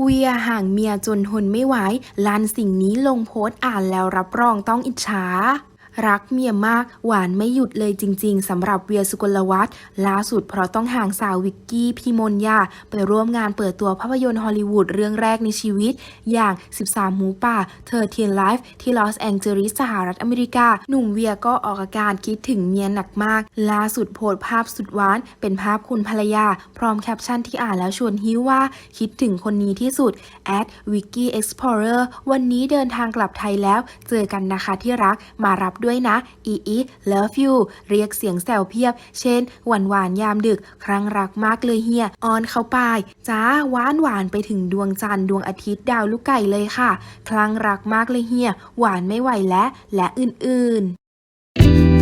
เวียห่างเมียจนทนไม่ไหวลานสิ่งนี้ลงโพสต์อ่านแล้วรับรองต้องอิจฉา รักเมียมากหวานไม่หยุดเลยจริง ๆสำหรับเวียสุกลวัฒน์ล่าสุดเพราะต้องห่างสาววิกกี้พิมลยาไปร่วมงานเปิดตัวภาพยนตร์ฮอลลีวูดเรื่องแรกในชีวิต อย่าง 13 หมูป่าเธอเทียนไลฟ์ที่ลอสแองเจลิสสหรัฐอเมริกา หนุ่มเวียก็ออกอาการคิดถึงเมียหนักมาก ล่าสุดโพสภาพสุดหวาน เป็นภาพคุณภรรยา พร้อมแคปชั่นที่อ่านแล้วชวนหิ้วว่า คิดถึงคนนี้ที่สุด at wiki explorer วันนี้เดินทางกลับไทยแล้ว เจอกันนะคะที่รักมารับด้วยนะ อีอี love you เรียกเสียงแซวเพียบ เช่น หวานหวานยามดึก ครั้งรักมากเลยเฮียออนเข้าไปจ้าหวานหวานไปถึงดวงจันทร์ดวงอาทิตย์ดาวลูกไก่เลยค่ะ ครั้งรักมากเลยเฮียหวานไม่ไหวแล้วและอื่นๆ